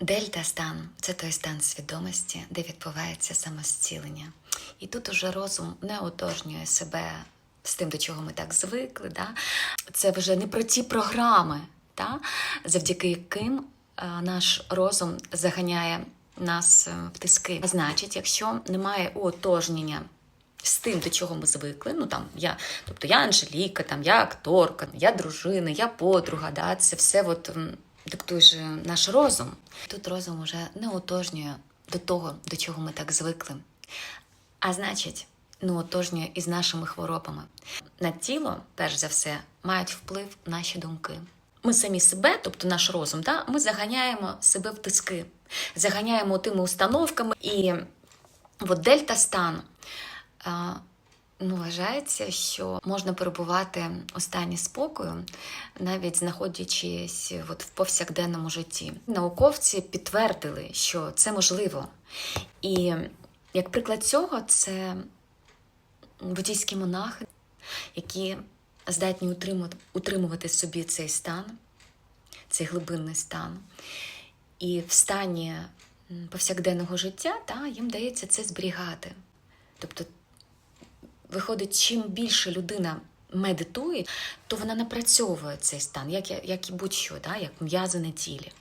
Дельта стан це той стан свідомості, де відбувається самозцілення. І тут уже розум не отожнює себе з тим, до чого ми так звикли. Да? Це вже не про ті програми, да? завдяки яким е, наш розум заганяє нас е, в тиски. Значить, якщо немає отожнення з тим, до чого ми звикли. Ну там я, тобто я Анжеліка, там я акторка, я дружина, я подруга. Да, це все от диктує наш розум. Тут розум уже не отожнює до того, до чого ми так звикли. А значить, ну отожнює із нашими хворобами. На тіло, перш за все, мають вплив наші думки. Ми самі себе, тобто наш розум, да, ми заганяємо себе в тиски, заганяємо тими установками і от дельта стан ну, вважається, що можна перебувати у стані спокою, навіть знаходячись от в повсякденному житті. Науковці підтвердили, що це можливо. І як приклад цього, це буддійські монахи, які здатні утримувати, собі цей стан, цей глибинний стан. І в стані повсякденного життя та, їм дається це зберігати. Тобто, виходить, чим більше людина медитує, то вона напрацьовує цей стан, як, як і будь-що, да, як м'язи на тілі.